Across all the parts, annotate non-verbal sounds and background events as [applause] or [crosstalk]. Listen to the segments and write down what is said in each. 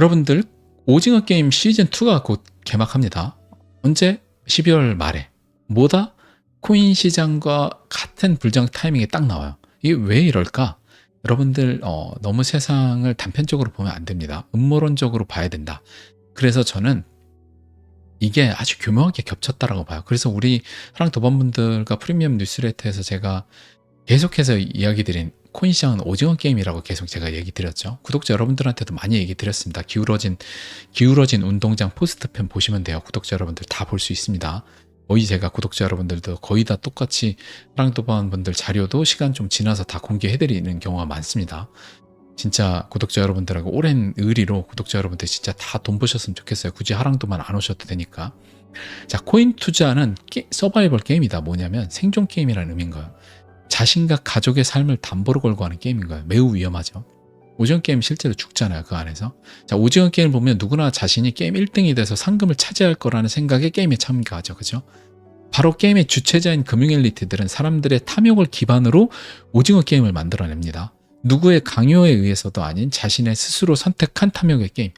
여러분들 오징어 게임 시즌 2가 곧 개막합니다. 언제? 12월 말에. 뭐다? 코인 시장과 같은 불정 타이밍에 딱 나와요. 이게 왜 이럴까? 여러분들 어, 너무 세상을 단편적으로 보면 안 됩니다. 음모론적으로 봐야 된다. 그래서 저는 이게 아주 교묘하게 겹쳤다라고 봐요. 그래서 우리 사랑 도반분들과 프리미엄 뉴스레터에서 제가 계속해서 이야기 드린 코인 시장은 오징어 게임이라고 계속 제가 얘기 드렸죠. 구독자 여러분들한테도 많이 얘기 드렸습니다. 기울어진 기울어진 운동장 포스트편 보시면 돼요. 구독자 여러분들 다 볼 수 있습니다. 거의 제가 구독자 여러분들도 거의 다 똑같이 사랑도반 분들 자료도 시간 좀 지나서 다 공개해드리는 경우가 많습니다. 진짜 구독자 여러분들하고 오랜 의리로 구독자 여러분들 진짜 다 돈 버셨으면 좋겠어요. 굳이 하랑도만 안 오셔도 되니까. 자, 코인 투자는 게, 서바이벌 게임이다. 뭐냐면 생존 게임이라는 의미인 거예요. 자신과 가족의 삶을 담보로 걸고 하는 게임인 거예요. 매우 위험하죠. 오징어 게임 실제로 죽잖아요. 그 안에서. 자, 오징어 게임 보면 누구나 자신이 게임 1등이 돼서 상금을 차지할 거라는 생각에 게임에 참가하죠. 그죠? 바로 게임의 주체자인 금융 엘리트들은 사람들의 탐욕을 기반으로 오징어 게임을 만들어냅니다. 누구의 강요에 의해서도 아닌 자신의 스스로 선택한 탐욕의 게임.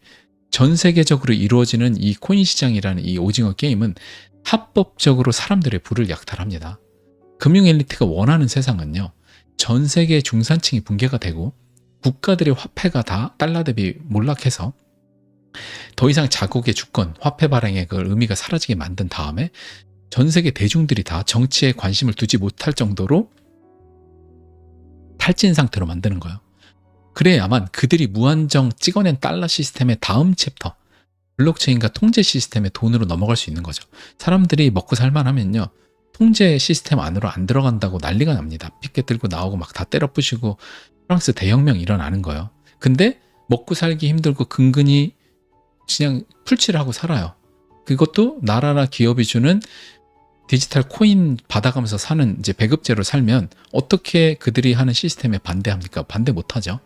전 세계적으로 이루어지는 이 코인 시장이라는 이 오징어 게임은 합법적으로 사람들의 부를 약탈합니다. 금융 엘리트가 원하는 세상은요. 전 세계 중산층이 붕괴가 되고 국가들의 화폐가 다 달러 대비 몰락해서 더 이상 자국의 주권, 화폐 발행의 그 의미가 사라지게 만든 다음에 전 세계 대중들이 다 정치에 관심을 두지 못할 정도로 탈진 상태로 만드는 거예요. 그래야만 그들이 무한정 찍어낸 달러 시스템의 다음 챕터, 블록체인과 통제 시스템의 돈으로 넘어갈 수 있는 거죠. 사람들이 먹고 살만하면요. 통제 시스템 안으로 안 들어간다고 난리가 납니다. 피켓 들고 나오고 막 다 때려 부시고 프랑스 대혁명 일어나는 거예요. 근데 먹고 살기 힘들고 근근히 그냥 풀칠을 하고 살아요. 그것도 나라나 기업이 주는 디지털 코인 받아가면서 사는 이제 배급제로 살면 어떻게 그들이 하는 시스템에 반대합니까? 반대 못하죠.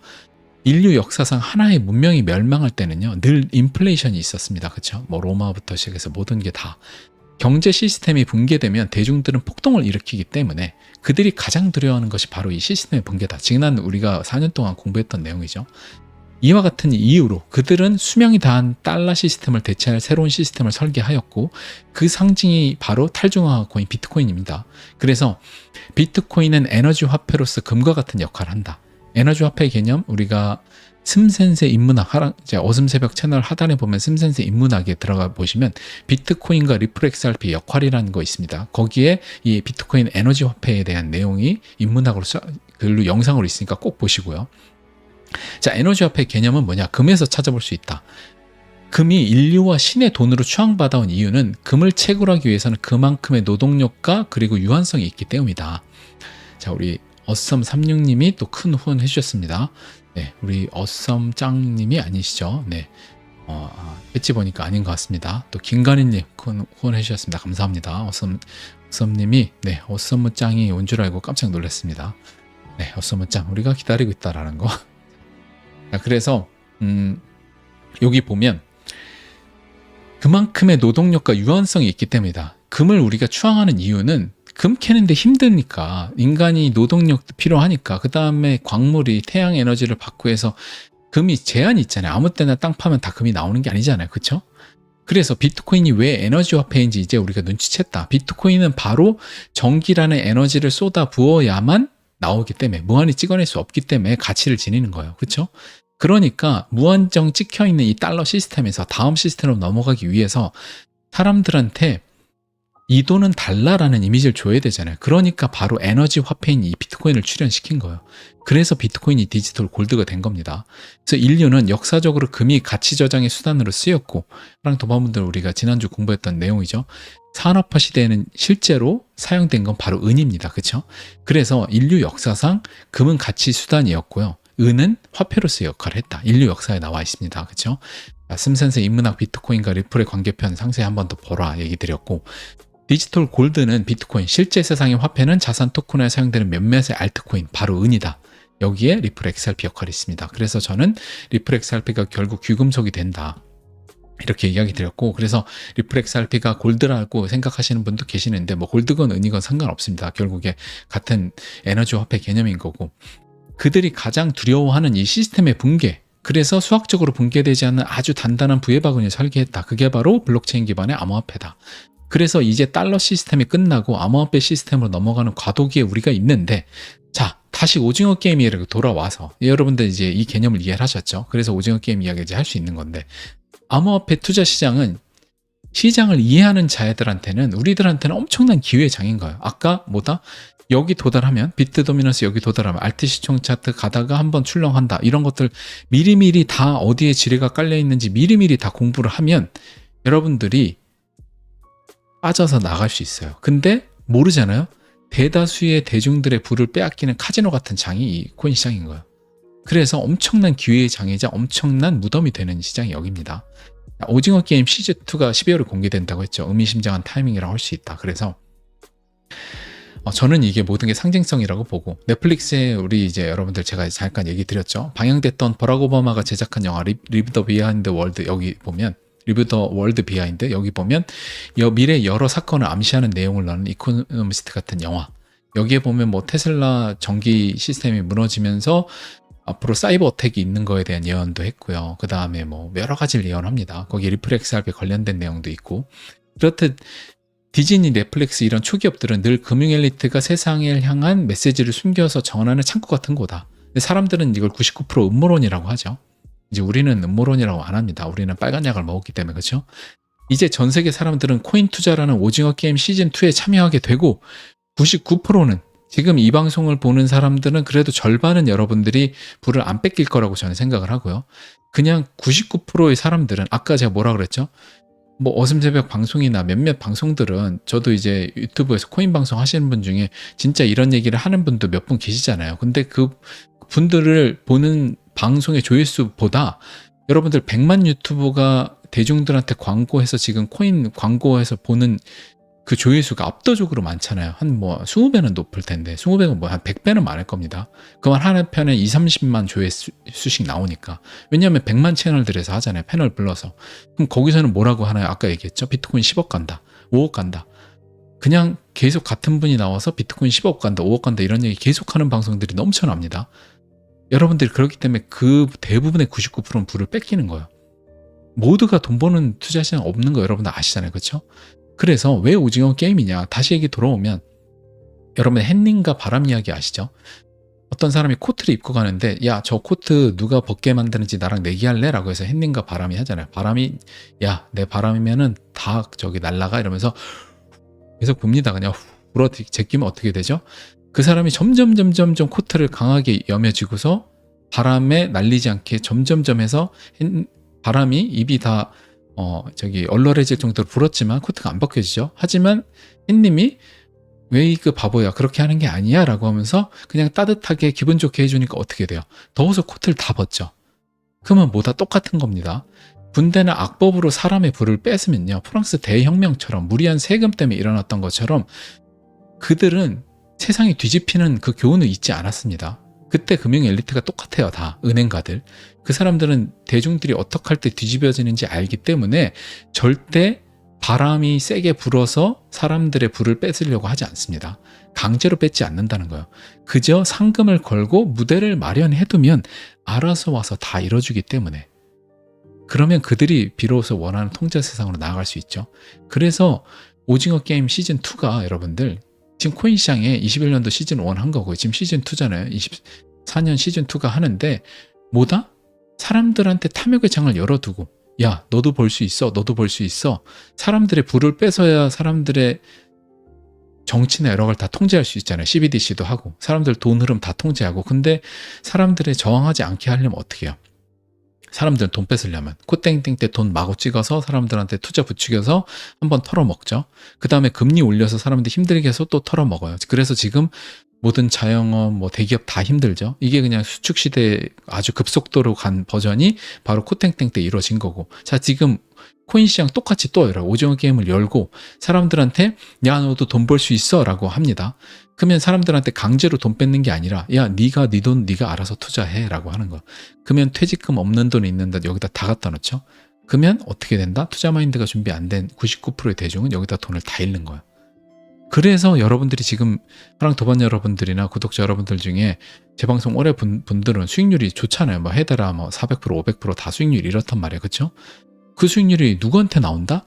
인류 역사상 하나의 문명이 멸망할 때는요, 늘 인플레이션이 있었습니다. 그렇죠? 뭐 로마부터 시작해서 모든 게 다 경제 시스템이 붕괴되면 대중들은 폭동을 일으키기 때문에 그들이 가장 두려워하는 것이 바로 이 시스템의 붕괴다. 지난 우리가 4년 동안 공부했던 내용이죠. 이와 같은 이유로 그들은 수명이 다한 달러 시스템을 대체할 새로운 시스템을 설계하였고 그 상징이 바로 탈중앙화 코인 비트코인입니다. 그래서 비트코인은 에너지 화폐로서 금과 같은 역할을 한다. 에너지 화폐 개념 우리가 슴센세 인문학 하랑 이제 어슴 새벽 채널 하단에 보면 슴센세 인문학에 들어가 보시면 비트코인과 리플 XRP 역할이라는 거 있습니다. 거기에 이 비트코인 에너지 화폐에 대한 내용이 인문학으로 글로 영상으로 있으니까 꼭 보시고요. 자, 에너지 화폐 개념은 뭐냐? 금에서 찾아볼 수 있다. 금이 인류와 신의 돈으로 추앙받아온 이유는 금을 채굴하기 위해서는 그만큼의 노동력과 그리고 유한성이 있기 때문이다. 자, 우리 어썸36님이 또 큰 후원 해 주셨습니다. 네, 우리 어썸 짱님이 아니시죠? 네. 어, 아, 배지 보니까 아닌 것 같습니다. 또큰 후원해 주셨습니다. 감사합니다. 어썸 어썸님이 네 어썸무 짱이 온 줄 알고 깜짝 놀랐습니다. 네 어썸무 짱 우리가 기다리고 있다라는 거. [laughs] 자, 그래서 음, 여기 보면 그만큼의 노동력과 유한성이 있기 때문이다. 금을 우리가 추앙하는 이유는 금 캐는데 힘드니까 인간이 노동력도 필요하니까 그 다음에 광물이 태양 에너지를 받고 해서 금이 제한이 있잖아요. 아무 때나 땅 파면 다 금이 나오는 게 아니잖아요. 그렇죠? 그래서 비트코인이 왜 에너지 화폐인지 이제 우리가 눈치챘다. 비트코인은 바로 전기라는 에너지를 쏟아 부어야만 나오기 때문에 무한히 찍어낼 수 없기 때문에 가치를 지니는 거예요. 그렇죠? 그러니까 무한정 찍혀 있는 이 달러 시스템에서 다음 시스템으로 넘어가기 위해서 사람들한테 이 돈은 달라라는 이미지를 줘야 되잖아요. 그러니까 바로 에너지 화폐인 이 비트코인을 출연시킨 거예요. 그래서 비트코인이 디지털 골드가 된 겁니다. 그래서 인류는 역사적으로 금이 가치 저장의 수단으로 쓰였고, 그랑 도마분들 우리가 지난주 공부했던 내용이죠. 산업화 시대에는 실제로 사용된 건 바로 은입니다. 그렇죠? 그래서 인류 역사상 금은 가치 수단이었고요. 은은 화폐로서의 역할을 했다. 인류 역사에 나와 있습니다. 그렇죠? 스센스 인문학 비트코인과 리플의 관계편 상세히 한 번 더 보라 얘기 드렸고 디지털 골드는 비트코인, 실제 세상의 화폐는 자산 토큰에 사용되는 몇몇의 알트코인, 바로 은이다. 여기에 리플 XRP 역할이 있습니다. 그래서 저는 리플 XRP가 결국 귀금속이 된다. 이렇게 이야기 드렸고 그래서 리플 XRP가 골드라고 생각하시는 분도 계시는데 뭐 골드건 은이건 상관없습니다. 결국에 같은 에너지 화폐 개념인 거고 그들이 가장 두려워하는 이 시스템의 붕괴 그래서 수학적으로 붕괴되지 않는 아주 단단한 부의 바구니를 설계했다. 그게 바로 블록체인 기반의 암호화폐다. 그래서 이제 달러 시스템이 끝나고 암호화폐 시스템으로 넘어가는 과도기에 우리가 있는데 자 다시 오징어 게임 이야기로 돌아와서 여러분들 이제 이 개념을 이해를 하셨죠. 그래서 오징어 게임 이야기 이제 할 수 있는 건데 암호화폐 투자 시장은 시장을 이해하는 자들한테는 우리들한테는 엄청난 기회의 장인 거예요. 아까 뭐다? 여기 도달하면 비트 도미넌스 여기 도달하면 알트 시총 차트 가다가 한번 출렁한다 이런 것들 미리미리 다 어디에 지뢰가 깔려 있는지 미리미리 다 공부를 하면 여러분들이 빠져서 나갈 수 있어요. 근데 모르잖아요. 대다수의 대중들의 부를 빼앗기는 카지노 같은 장이 이 코인 시장인 거예요. 그래서 엄청난 기회의 장이자 엄청난 무덤이 되는 시장이 여기입니다. 오징어 게임 시즌2가 12월에 공개된다고 했죠. 의미심장한 타이밍이라고 할수 있다. 그래서 어, 저는 이게 모든 게 상징성이라고 보고 넷플릭스에 우리 이제 여러분들 제가 잠깐 얘기 드렸죠. 방영됐던 버락 오바마가 제작한 영화 리, 리브 더 비하인드 월드 여기 보면 리브 더 월드 비하인드 여기 보면 여, 미래 여러 사건을 암시하는 내용을 넣는 이코노미스트 같은 영화 여기에 보면 뭐 테슬라 전기 시스템이 무너지면서 앞으로 사이버 어택이 있는 거에 대한 예언도 했고요. 그 다음에 뭐 여러 가지를 예언합니다. 거기 리프렉스 할배 관련된 내용도 있고 그렇듯 디즈니, 넷플릭스 이런 초기업들은 늘 금융 엘리트가 세상을 향한 메시지를 숨겨서 전하는 창구 같은 거다. 근데 사람들은 이걸 99% 음모론이라고 하죠. 이제 우리는 음모론이라고 안 합니다. 우리는 빨간 약을 먹었기 때문에 그렇죠. 이제 전 세계 사람들은 코인 투자라는 오징어 게임 시즌 2에 참여하게 되고 99%는 지금 이 방송을 보는 사람들은 그래도 절반은 여러분들이 불을 안 뺏길 거라고 저는 생각을 하고요. 그냥 99%의 사람들은 아까 제가 뭐라 그랬죠? 뭐 어슴새벽 방송이나 몇몇 방송들은 저도 이제 유튜브에서 코인 방송 하시는 분 중에 진짜 이런 얘기를 하는 분도 몇 분 계시잖아요. 근데 그 분들을 보는 방송의 조회수보다 여러분들 100만 유튜브가 대중들한테 광고해서 지금 코인 광고해서 보는 그 조회수가 압도적으로 많잖아요. 한 뭐 20배는 높을 텐데 20배가 뭐한 100배는 많을 겁니다. 그만 하는 편에 2, 30만 조회수씩 나오니까. 왜냐하면 100만 채널들에서 하잖아요. 패널 불러서. 그럼 거기서는 뭐라고 하나요? 아까 얘기했죠. 비트코인 10억 간다. 5억 간다. 그냥 계속 같은 분이 나와서 비트코인 10억 간다, 5억 간다 이런 얘기 계속 하는 방송들이 넘쳐납니다. 여러분들이 그렇기 때문에 그 대부분의 99%는 불을 뺏기는 거예요. 모두가 돈 버는 투자 시장 없는 거 여러분들 아시잖아요. 그렇죠? 그래서 왜 오징어 게임이냐? 다시 얘기 돌아오면 여러분 햇님과 바람 이야기 아시죠? 어떤 사람이 코트를 입고 가는데 야 저 코트 누가 벗게 만드는지 나랑 내기할래? 라고 해서 햇님과 바람이 하잖아요. 바람이 야 내 바람이면은 다 저기 날라가 이러면서 계속 봅니다. 그냥 불어 제끼면 어떻게 되죠? 그 사람이 점점 점점 점 코트를 강하게 여며지고서 바람에 날리지 않게 점점점 해서 바람이 입이 다 어, 저기 얼얼해질 정도로 불었지만 코트가 안 벗겨지죠. 하지만 햇님이 왜그 바보야 그렇게 하는 게 아니야 라고 하면서 그냥 따뜻하게 기분 좋게 해주니까 어떻게 돼요? 더워서 코트를 다 벗죠. 그러면 뭐다 똑같은 겁니다. 군대는 악법으로 사람의 불을 뺏으면요. 프랑스 대혁명처럼 무리한 세금 때문에 일어났던 것처럼 그들은 세상이 뒤집히는 그 교훈을 잊지 않았습니다. 그때 금융 엘리트가 똑같아요, 다. 은행가들. 그 사람들은 대중들이 어떻게 할 때 뒤집어지는지 알기 때문에 절대 바람이 세게 불어서 사람들의 불을 뺏으려고 하지 않습니다. 강제로 뺏지 않는다는 거예요. 그저 상금을 걸고 무대를 마련해두면 알아서 와서 다 이뤄주기 때문에. 그러면 그들이 비로소 원하는 통제 세상으로 나아갈 수 있죠. 그래서 오징어 게임 시즌 2가 여러분들 지금 코인 시장에 21년도 시즌 1 한 거고 지금 시즌 2잖아요. 24년 시즌 2가 하는데 뭐다? 사람들한테 탐욕의 창을 열어두고 야 너도 볼 수 있어 너도 볼 수 있어 사람들의 불을 뺏어야 사람들의 정치나 여러 걸 다 통제할 수 있잖아요. CBDC도 하고 사람들 돈 흐름 다 통제하고 근데 사람들의 저항하지 않게 하려면 어떻게 해요? 사람들은 돈 뺏으려면 코땡땡 때 돈 마구 찍어서 사람들한테 투자 부추겨서 한번 털어먹죠. 그 다음에 금리 올려서 사람들 힘들게 해서 또 털어먹어요. 그래서 지금 모든 자영업, 뭐 대기업 다 힘들죠. 이게 그냥 수축 시대 아주 급속도로 간 버전이 바로 코땡땡 때 이루어진 거고. 자, 지금 코인 시장 똑같이 또 열어요. 오징어 게임을 열고 사람들한테 야 너도 돈 벌 수 있어라고 합니다. 그러면 사람들한테 강제로 돈 뺏는 게 아니라 야 네가 네 돈 네가 알아서 투자해라고 하는 거. 그러면 퇴직금 없는 돈 있는데 여기다 다 갖다 놓죠. 그러면 어떻게 된다? 투자 마인드가 준비 안 된 99%의 대중은 여기다 돈을 다 잃는 거예요. 그래서 여러분들이 지금 하랑 도반 여러분들이나 구독자 여러분들 중에 제 방송 오래 본 분들은 수익률이 좋잖아요. 뭐 해달라 뭐 400%, 500%다 수익률이 이렇단 말이에요. 그쵸? 그 수익률이 누구한테 나온다?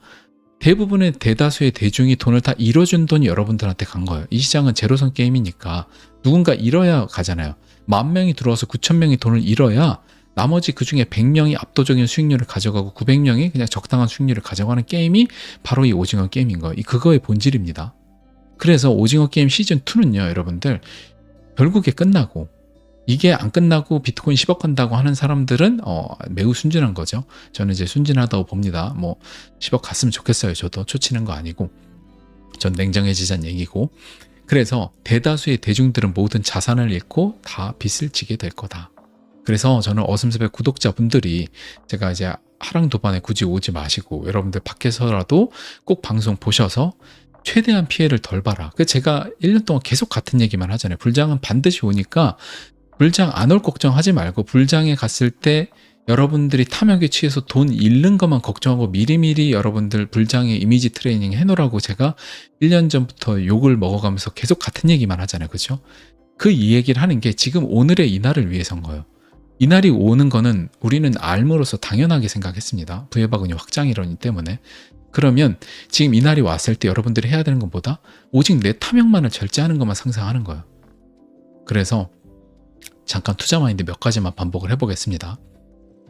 대부분의 대다수의 대중이 돈을 다 잃어준 돈이 여러분들한테 간 거예요. 이 시장은 제로섬 게임이니까 누군가 잃어야 가잖아요. 만 명이 들어와서 9천 명이 돈을 잃어야 나머지 그 중에 100명이 압도적인 수익률을 가져가고 900명이 그냥 적당한 수익률을 가져가는 게임이 바로 이 오징어 게임인 거예요. 이 그거의 본질입니다. 그래서 오징어 게임 시즌 2는요, 여러분들 결국에 끝나고 이게 안 끝나고 비트코인 10억 간다고 하는 사람들은 어, 매우 순진한 거죠. 저는 이제 순진하다고 봅니다. 뭐 10억 갔으면 좋겠어요. 저도 초치는 거 아니고 전 냉정해지자는 얘기고 그래서 대다수의 대중들은 모든 자산을 잃고 다 빚을 지게 될 거다. 그래서 저는 어슴스백 구독자분들이 제가 이제 하랑 도반에 굳이 오지 마시고 여러분들 밖에서라도 꼭 방송 보셔서 최대한 피해를 덜 봐라. 그 제가 1년 동안 계속 같은 얘기만 하잖아요. 불장은 반드시 오니까 불장 안 올 걱정하지 말고 불장에 갔을 때 여러분들이 탐욕에 취해서 돈 잃는 것만 걱정하고 미리미리 여러분들 불장의 이미지 트레이닝 해놓으라고 제가 1년 전부터 욕을 먹어가면서 계속 같은 얘기만 하잖아요. 그죠? 그 이 얘기를 하는 게 지금 오늘의 이날을 위해서인 거예요. 이날이 오는 거는 우리는 알므로서 당연하게 생각했습니다. 부해박은이 확장 이론이 때문에. 그러면 지금 이날이 왔을 때 여러분들이 해야 되는 것보다 오직 내 탐욕만을 절제하는 것만 상상하는 거예요. 그래서 잠깐 투자 마인드 몇 가지만 반복을 해보겠습니다.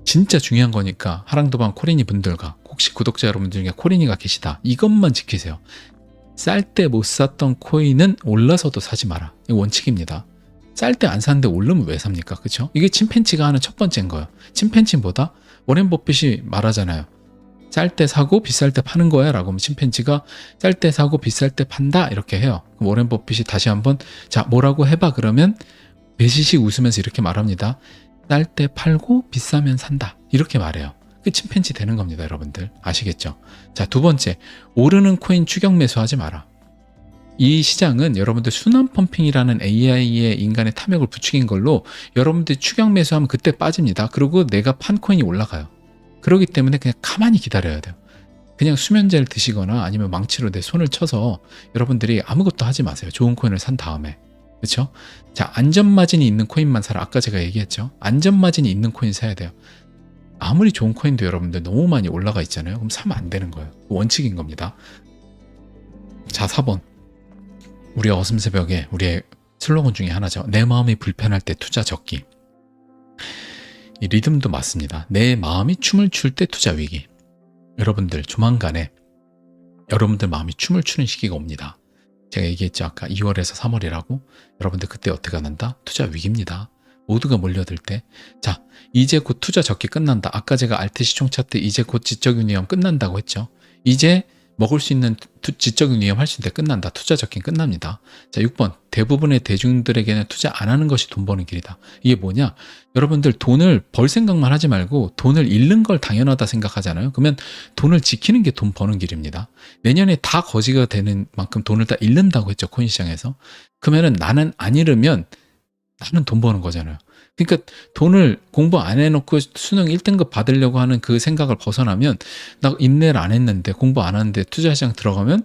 진짜 중요한 거니까 하랑도방 코리니 분들과 혹시 구독자 여러분 중에 코리니가 계시다 이것만 지키세요. 쌀 때 못 샀던 코인은 올라서도 사지 마라. 이 원칙입니다. 쌀 때 안 샀는데 오르면 왜 삽니까? 그쵸? 이게 침팬치가 하는 첫 번째인 거예요. 침팬치보다 워렌 버핏이 말하잖아요. 쌀 때 사고 비쌀 때 파는 거야 라고 하면 침팬지가 쌀 때 사고 비쌀 때 판다 이렇게 해요. 워렌 버핏이 다시 한번 자 뭐라고 해봐 그러면 배시식 웃으면서 이렇게 말합니다. 쌀 때 팔고 비싸면 산다 이렇게 말해요. 그 침팬지 되는 겁니다 여러분들 아시겠죠? 자 두 번째 오르는 코인 추격 매수하지 마라. 이 시장은 여러분들 순환 펌핑이라는 AI의 인간의 탐욕을 부추긴 걸로 여러분들 추격 매수하면 그때 빠집니다. 그리고 내가 판 코인이 올라가요. 그렇기 때문에 그냥 가만히 기다려야 돼요. 그냥 수면제를 드시거나 아니면 망치로 내 손을 쳐서 여러분들이 아무것도 하지 마세요. 좋은 코인을 산 다음에. 그렇죠? 자, 안전마진이 있는 코인만 사라. 아까 제가 얘기했죠. 안전마진이 있는 코인 사야 돼요. 아무리 좋은 코인도 여러분들 너무 많이 올라가 있잖아요. 그럼 사면 안 되는 거예요. 원칙인 겁니다. 자, 4번. 우리 어슴 새벽에 우리의 슬로건 중에 하나죠. 내 마음이 불편할 때 투자 적기. 이 리듬도 맞습니다. 내 마음이 춤을 출 때 투자 위기. 여러분들 조만간에 여러분들 마음이 춤을 추는 시기가 옵니다. 제가 얘기했죠. 아까 2월에서 3월이라고. 여러분들 그때 어떻게 한다? 투자 위기입니다. 모두가 몰려들 때. 자, 이제 곧 투자 적기 끝난다. 아까 제가 알트 시총 차트 이제 곧 지적인 위험 끝난다고 했죠. 이제 먹을 수 있는 투, 지적인 위험 있는 때 끝난다. 투자 적긴 끝납니다. 자, 6번. 대부분의 대중들에게는 투자 안 하는 것이 돈 버는 길이다. 이게 뭐냐? 여러분들 돈을 벌 생각만 하지 말고 돈을 잃는 걸 당연하다 생각하잖아요. 그러면 돈을 지키는 게 돈 버는 길입니다. 내년에 다 거지가 되는 만큼 돈을 다 잃는다고 했죠. 코인 시장에서. 그러면은 나는 안 잃으면 나는 돈 버는 거잖아요. 그러니까 돈을 공부 안 해놓고 수능 1등급 받으려고 하는 그 생각을 벗어나면 나 인내를 안 했는데 공부 안 하는데 투자시장 들어가면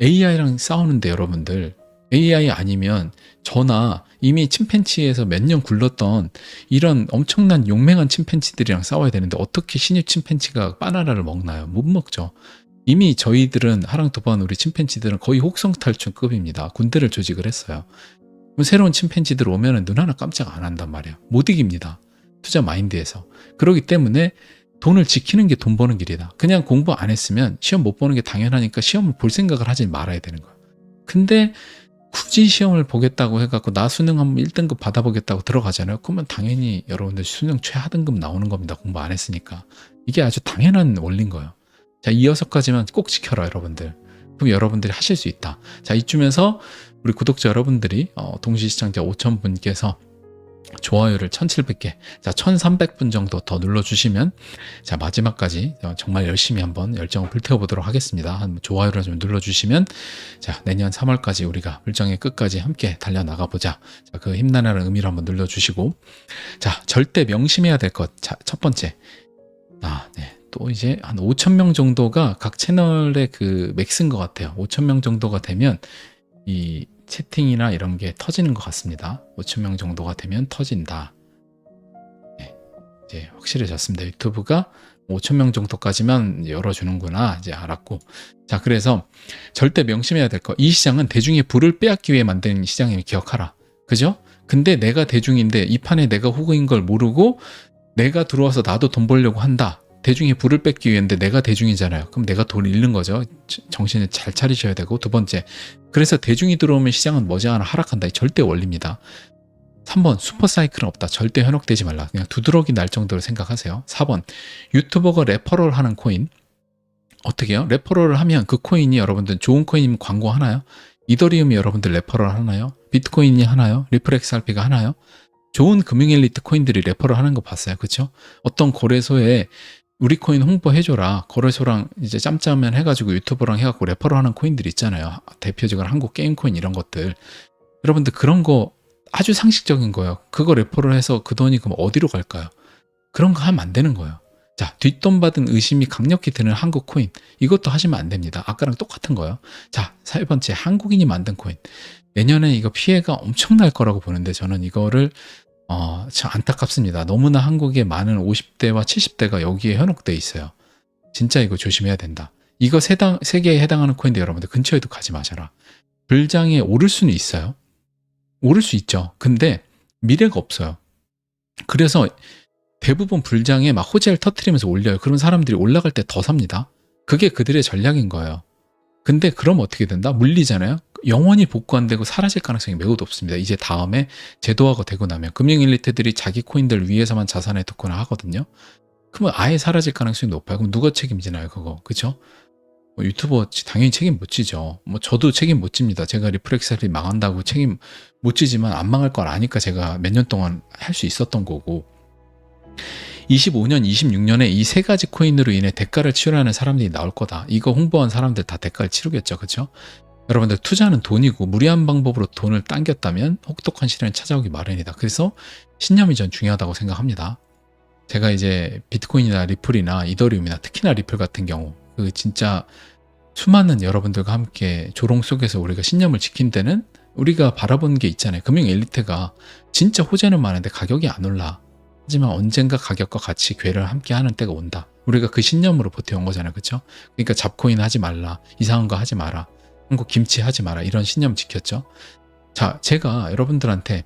AI랑 싸우는데 여러분들 AI 아니면 저나 이미 침팬치에서 몇 년 굴렀던 이런 엄청난 용맹한 침팬치들이랑 싸워야 되는데 어떻게 신입 침팬치가 바나나를 먹나요? 못 먹죠. 이미 저희들은 하랑 도반 우리 침팬치들은 거의 혹성 탈출급입니다. 군대를 조직을 했어요. 새로운 침팬지들 오면은 눈 하나 깜짝 안 한단 말이에요. 못 이깁니다. 투자 마인드에서. 그렇기 때문에 돈을 지키는 게 돈 버는 길이다. 그냥 공부 안 했으면 시험 못 보는 게 당연하니까 시험을 볼 생각을 하지 말아야 되는 거야. 근데 굳이 시험을 보겠다고 해갖고 나 수능 한번 1등급 받아보겠다고 들어가잖아요. 그러면 당연히 여러분들 수능 최하등급 나오는 겁니다. 공부 안 했으니까. 이게 아주 당연한 원리인 거예요. 자, 이 가지만 꼭 지켜라, 여러분들. 그럼 여러분들이 하실 수 있다. 자, 이쯤에서 우리 구독자 여러분들이 어, 동시 시청자 5,000분께서 좋아요를 1,700개, 자 1,300분 정도 더 눌러주시면 자 마지막까지 어, 정말 열심히 한번 열정을 불태워 보도록 하겠습니다. 한 좋아요를 좀 눌러주시면 자 내년 3월까지 우리가 불정의 끝까지 함께 달려 나가 보자. 자그 힘나라는 의미를 한번 눌러주시고 자 절대 명심해야 될 것. 자첫 번째, 아 네. 또 이제 한 5천 명 정도가 각 채널의 그 맥스인 것 같아요. 5천 명 정도가 되면 이 채팅이나 이런 게 터지는 것 같습니다. 5천 명 정도가 되면 터진다. 네, 이제 확실해졌습니다. 유튜브가 5천 명 정도까지만 열어주는구나 이제 알았고 자 그래서 절대 명심해야 될 거 이 시장은 대중의 불을 빼앗기 위해 만든 시장임을 기억하라 그죠? 근데 내가 대중인데 이 판에 내가 호구인 걸 모르고 내가 들어와서 나도 돈 벌려고 한다 대중의 불을 뺏기 위해인데 내가 대중이잖아요 그럼 내가 돈 잃는 거죠 저- 정신을 잘 차리셔야 되고 두 번째 그래서 대중이 들어오면 시장은 머지않아 하락한다 이 절대 원리입니다 3번 슈퍼사이클은 없다. 절대 현혹되지 말라. 그냥 두드러기 날 정도로 생각하세요. 4번 유튜버가 레퍼럴 하는 코인 어떻게요? 레퍼럴을 하면 그 코인이 여러분들 좋은 코인이면 광고 하나요? 이더리움이 여러분들 레퍼럴 하나요? 비트코인이 하나요? 리플 XRP가 하나요? 좋은 금융 엘리트 코인들이 레퍼럴 하는 거 봤어요. 그쵸? 어떤 거래소에 우리 코인 홍보해줘라. 거래소랑 이제 짬짜면 해가지고 유튜버랑 해갖고 레퍼럴 하는 코인들 있잖아요. 대표적으로 한국 게임 코인 이런 것들. 여러분들 그런 거 아주 상식적인 거예요. 그거 레퍼럴 해서 그 돈이 그럼 어디로 갈까요? 그런 거 하면 안 되는 거예요. 자, 뒷돈 받은 의심이 강력히 드는 한국 코인. 이것도 하시면 안 됩니다. 아까랑 똑같은 거예요. 자, 세 번째, 한국인이 만든 코인. 내년에 이거 피해가 엄청날 거라고 보는데 저는 이거를 어, 참 안타깝습니다. 너무나 한국의 많은 50대와 70대가 여기에 현혹돼 있어요. 진짜 이거 조심해야 된다. 이거 세당, 세계에 해당하는 코인데 여러분들 근처에도 가지 마셔라. 불장에 오를 수는 있어요. 오를 수 있죠. 근데 미래가 없어요. 그래서 대부분 불장에 막 호재를 터트리면서 올려요. 그런 사람들이 올라갈 때 더 삽니다. 그게 그들의 전략인 거예요. 근데 그럼 어떻게 된다? 물리잖아요. 영원히 복구 안 되고 사라질 가능성이 매우 높습니다. 이제 다음에 제도화가 되고 나면 금융 엘리트들이 자기 코인들 위해서만 자산에 넣거나 하거든요. 그러면 아예 사라질 가능성이 높아요. 그럼 누가 책임지나요, 그거? 그죠? 뭐 유튜버 당연히 책임 못 지죠. 뭐 저도 책임 못 집니다. 제가 리프렉셀이 망한다고 책임 못 지지만 안 망할 걸 아니까 제가 몇 년 동안 할 수 있었던 거고 25년, 26년에 이 세 가지 코인으로 인해 대가를 치르는 사람들이 나올 거다. 이거 홍보한 사람들 다 대가를 치르겠죠. 그렇죠? 여러분들 투자는 돈이고 무리한 방법으로 돈을 당겼다면 혹독한 시련이 찾아오기 마련이다. 그래서 신념이 전 중요하다고 생각합니다. 제가 이제 비트코인이나 리플이나 이더리움이나 특히나 리플 같은 경우 그 진짜 수많은 여러분들과 함께 조롱 속에서 우리가 신념을 지킨 데는 우리가 바라본 게 있잖아요. 금융 엘리트가 진짜 호재는 많은데 가격이 안 올라. 하지만 언젠가 가격과 같이 괴를 함께 하는 때가 온다. 우리가 그 신념으로 버텨온 거잖아요. 그쵸? 그러니까 잡코인 하지 말라. 이상한 거 하지 마라. 한국 김치 하지 마라. 이런 신념 지켰죠. 자, 제가 여러분들한테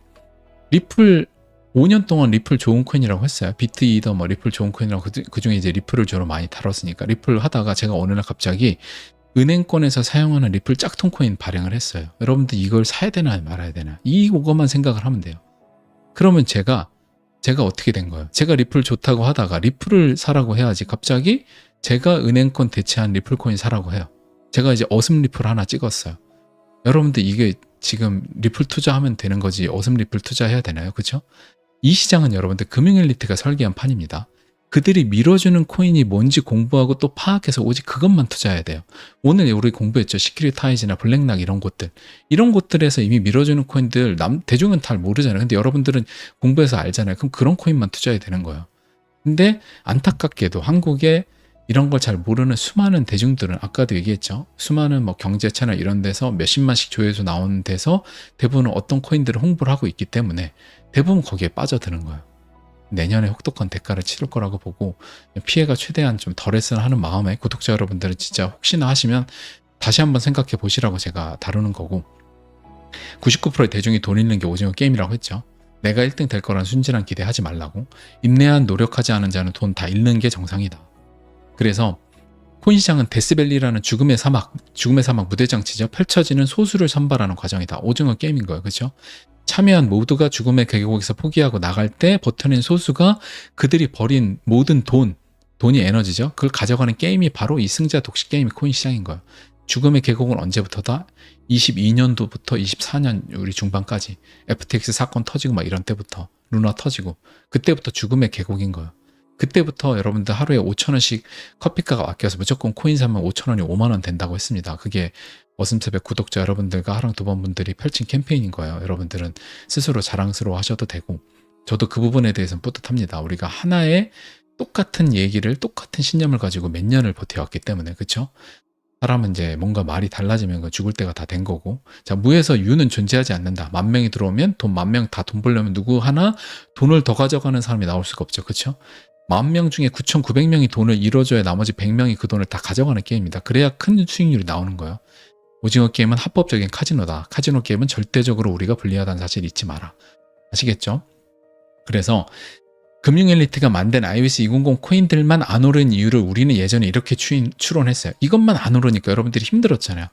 리플 5년 동안 리플 좋은 코인이라고 했어요. 비트 이더 뭐 리플 좋은 코인이라고 그, 그 중에 이제 리플을 주로 많이 다뤘으니까 리플 하다가 제가 어느 날 갑자기 은행권에서 사용하는 리플 짝퉁 코인 발행을 했어요. 여러분들 이걸 사야 되나 말아야 되나 이거만 생각을 하면 돼요. 그러면 제가 제가 어떻게 된 거예요? 제가 리플 좋다고 하다가 리플을 사라고 해야지 갑자기 제가 은행권 대체한 리플 코인 사라고 해요. 제가 이제 어슴 리플 하나 찍었어요. 여러분들 이게 지금 리플 투자하면 되는 거지 어슴 리플 투자해야 되나요? 그렇죠? 이 시장은 여러분들 금융 엘리트가 설계한 판입니다. 그들이 밀어주는 코인이 뭔지 공부하고 또 파악해서 오직 그것만 투자해야 돼요. 오늘 우리 공부했죠. 시큐리타이즈나 블랙락 이런 곳들. 이런 곳들에서 이미 밀어주는 코인들 남 대중은 잘 모르잖아요. 근데 여러분들은 공부해서 알잖아요. 그럼 그런 코인만 투자해야 되는 거예요. 근데 안타깝게도 한국에 이런 걸 잘 모르는 수많은 대중들은 아까도 얘기했죠. 수많은 뭐 경제 채널 이런 데서 몇십만씩 조회수 나오는 데서 대부분 어떤 코인들을 홍보를 하고 있기 때문에 대부분 거기에 빠져드는 거예요. 내년에 혹독한 대가를 치를 거라고 보고 피해가 최대한 좀 덜했으면 하는 마음에 구독자 여러분들은 진짜 혹시나 하시면 다시 한번 생각해 보시라고 제가 다루는 거고 99%의 대중이 돈 잃는 게 오징어 게임이라고 했죠. 내가 1등 될 거란 순진한 기대하지 말라고 인내한 노력하지 않은 자는 돈 다 잃는 게 정상이다. 그래서 코인 시장은 데스밸리라는 죽음의 사막, 죽음의 사막 무대장치죠. 펼쳐지는 소수를 선발하는 과정이다. 오징어 게임인 거예요. 그렇죠? 참여한 모두가 죽음의 계곡에서 포기하고 나갈 때 버텨낸 소수가 그들이 버린 모든 돈, 돈이 에너지죠. 그걸 가져가는 게임이 바로 이 승자 독식 게임이 코인 시장인 거예요. 죽음의 계곡은 언제부터다? 22년도부터 24년 우리 중반까지 FTX 사건 터지고 막 이런 때부터 루나 터지고 그때부터 죽음의 계곡인 거예요. 그때부터 여러분들 하루에 5천 원씩 커피가가 아껴서 무조건 코인 사면 5천 원이 5만 원 된다고 했습니다. 그게 어슴새벽 구독자 여러분들과 하랑 두 번 분들이 펼친 캠페인인 거예요. 여러분들은 스스로 자랑스러워 하셔도 되고 저도 그 부분에 대해서는 뿌듯합니다. 우리가 하나의 똑같은 얘기를 똑같은 신념을 가지고 몇 년을 버텨왔기 때문에 그렇죠? 사람은 이제 뭔가 말이 달라지면 그 죽을 때가 다 된 거고. 자, 무에서 유는 존재하지 않는다. 만 명이 들어오면 돈 만 명 다 돈 벌려면 누구 하나 돈을 더 가져가는 사람이 나올 수가 없죠. 그렇죠? 만 명 중에 9,900명이 돈을 잃어줘야 나머지 100명이 그 돈을 다 가져가는 게임이다. 그래야 큰 수익률이 나오는 거예요. 오징어 게임은 합법적인 카지노다. 카지노 게임은 절대적으로 우리가 불리하다는 사실 잊지 마라. 아시겠죠? 그래서 금융 엘리트가 만든 iOS 200 코인들만 안 오른 이유를 우리는 예전에 이렇게 추론했어요. 이것만 안 오르니까 여러분들이 힘들었잖아요.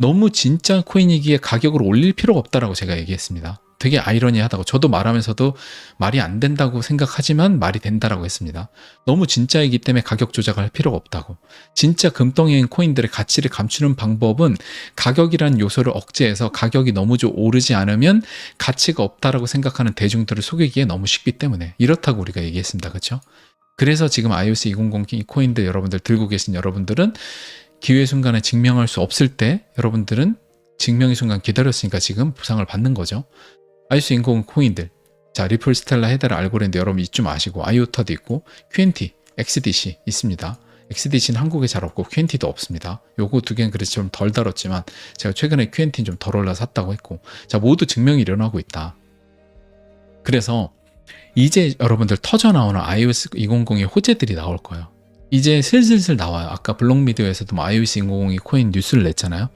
너무 진짜 코인이기에 가격을 올릴 필요가 없다라고 제가 얘기했습니다. 되게 아이러니하다고 저도 말하면서도 말이 안 된다고 생각하지만 말이 된다라고 했습니다. 너무 진짜이기 때문에 가격 조작할 필요가 없다고. 진짜 금덩이인 코인들의 가치를 감추는 방법은 가격이라는 요소를 억제해서 가격이 너무 좀 오르지 않으면 가치가 없다라고 생각하는 대중들을 속이기에 너무 쉽기 때문에 이렇다고 우리가 얘기했습니다. 그렇죠? 그래서 지금 iOS 200 코인들 여러분들 들고 계신 여러분들은 기회 순간에 증명할 수 없을 때 여러분들은 증명의 순간 기다렸으니까 지금 보상을 받는 거죠. 200 코인들 자 리플 스텔라 헤데라 알고랜드 여러분 이쯤 아시고 아이오타도 있고 QNT, XDC 있습니다. XDC는 한국에 잘 없고 QNT도 없습니다. 요거 두 개는 그래서 좀 덜 다뤘지만 제가 최근에 QNT는 좀 덜 올라 샀다고 했고 자 모두 증명이 일어나고 있다. 그래서 이제 여러분들 터져 나오는 iOS 200의 호재들이 나올 거예요. 이제 슬슬슬 나와요. 아까 블록미디어에서도 뭐 iOS 202 코인 뉴스를 냈잖아요.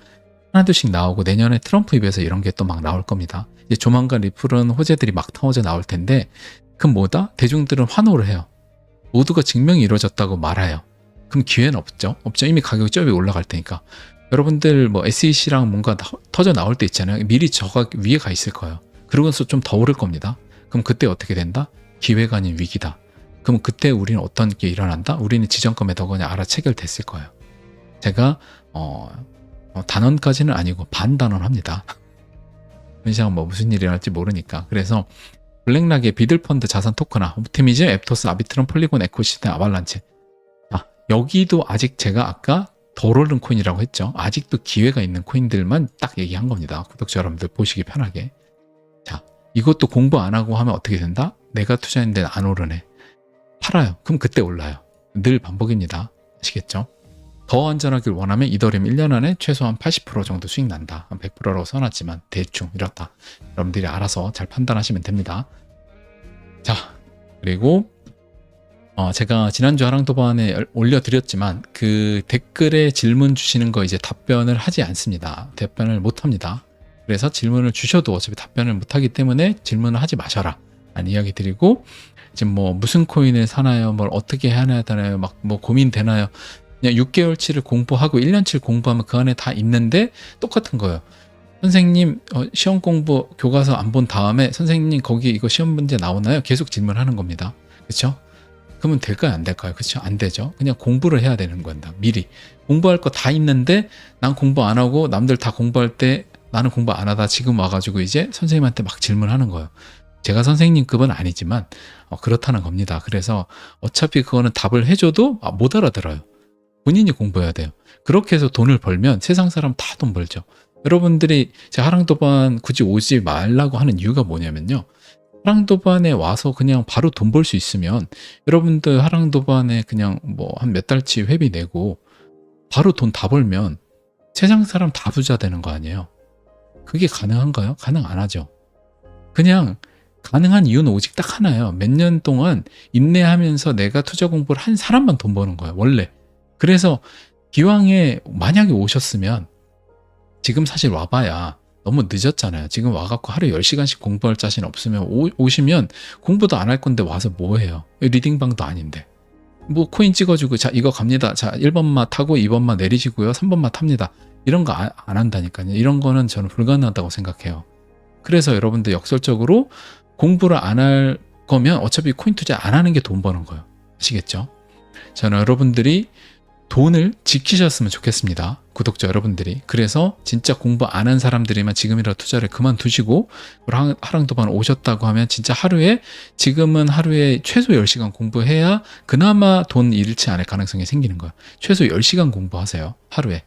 하나둘씩 나오고 내년에 트럼프 입에서 이런 게 또 막 나올 겁니다. 이제 조만간 리플은 호재들이 막 터져 나올 텐데 그럼 뭐다? 대중들은 환호를 해요. 모두가 증명이 이루어졌다고 말해요. 그럼 기회는 없죠? 없죠. 이미 가격이 저 위에 올라갈 테니까. 여러분들 뭐 SEC랑 뭔가 나- 터져 나올 때 있잖아요. 미리 저가 위에 가 있을 거예요. 그러고서 좀 더 오를 겁니다. 그럼 그때 어떻게 된다? 기회가 아닌 위기다. 그럼 그때 우리는 어떤 게 일어난다? 우리는 지정검에 더 그냥 알아 체결됐을 거예요. 제가 어, 어, 단언까지는 아니고 반단언합니다. [laughs] 현시장 뭐 무슨 일이 일어날지 모르니까. 그래서 블랙락의 비들펀드 자산 토크나 옵티미즘, 앱토스, 아비트론, 폴리곤, 에코시스템, 아발란체. 아, 여기도 아직 제가 아까 덜 오른 코인이라고 했죠. 아직도 기회가 있는 코인들만 딱 얘기한 겁니다. 구독자 여러분들 보시기 편하게. 자, 이것도 공부 안 하고 하면 어떻게 된다? 내가 투자했는데 안 오르네. 팔아요. 그럼 그때 올라요. 늘 반복입니다. 아시겠죠? 더 안전하길 원하면 이더리움 1년 안에 최소한 80% 정도 수익 난다. 100%라고 써놨지만 대충 이렇다. 여러분들이 알아서 잘 판단하시면 됩니다. 자, 그리고 어, 제가 지난주 하랑도반에 올려드렸지만 그 댓글에 질문 주시는 거 이제 답변을 하지 않습니다. 답변을 못 합니다. 그래서 질문을 주셔도 어차피 답변을 못 하기 때문에 질문을 하지 마셔라. 라는 이야기 드리고 지금 뭐 무슨 코인을 사나요? 뭘 어떻게 해야 되나요? 막 뭐 고민되나요? 그냥 6개월치를 공부하고 1년치를 공부하면 그 안에 다 있는데 똑같은 거예요. 선생님 어, 시험 공부 교과서 안 본 다음에 선생님 거기 이거 시험 문제 나오나요? 계속 질문하는 겁니다. 그렇죠? 그러면 될까요? 안 될까요? 그렇죠? 안 되죠. 그냥 공부를 해야 되는 건다. 미리 공부할 거 다 있는데 난 공부 안 하고 남들 다 공부할 때 나는 공부 안 하다 지금 와가지고 이제 선생님한테 막 질문하는 거예요. 제가 선생님급은 아니지만 어, 그렇다는 겁니다. 그래서 어차피 그거는 답을 해줘도 아, 못 알아들어요. 본인이 공부해야 돼요. 그렇게 해서 돈을 벌면 세상 사람 다 돈 벌죠. 여러분들이 제 하랑도반 굳이 오지 말라고 하는 이유가 뭐냐면요. 하랑도반에 와서 그냥 바로 돈 벌 수 있으면 여러분들 하랑도반에 그냥 뭐 한 몇 달치 회비 내고 바로 돈 다 벌면 세상 사람 다 부자 되는 거 아니에요. 그게 가능한가요? 가능 안 하죠. 그냥 가능한 이유는 오직 딱 하나예요. 몇 년 동안 인내하면서 내가 투자 공부를 한 사람만 돈 버는 거예요. 원래. 그래서 기왕에 만약에 오셨으면 지금 사실 와봐야 너무 늦었잖아요. 지금 와갖고 하루에 10시간씩 공부할 자신 없으면 오, 오시면 공부도 안 할 건데 와서 뭐 해요? 리딩방도 아닌데. 뭐 코인 찍어주고 자 이거 갑니다. 자 1번만 타고 2번만 내리시고요. 3번만 탑니다. 이런 거 안 한다니까요. 이런 거는 저는 불가능하다고 생각해요. 그래서 여러분들 역설적으로 공부를 안 할 거면 어차피 코인 투자 안 하는 게 돈 버는 거예요. 아시겠죠? 저는 여러분들이 돈을 지키셨으면 좋겠습니다. 구독자 여러분들이. 그래서 진짜 공부 안 한 사람들이면 지금이라도 투자를 그만두시고 하랑도반 오셨다고 하면 진짜 하루에 지금은 하루에 최소 10시간 공부해야 그나마 돈 잃지 않을 가능성이 생기는 거예요. 최소 10시간 공부하세요. 하루에.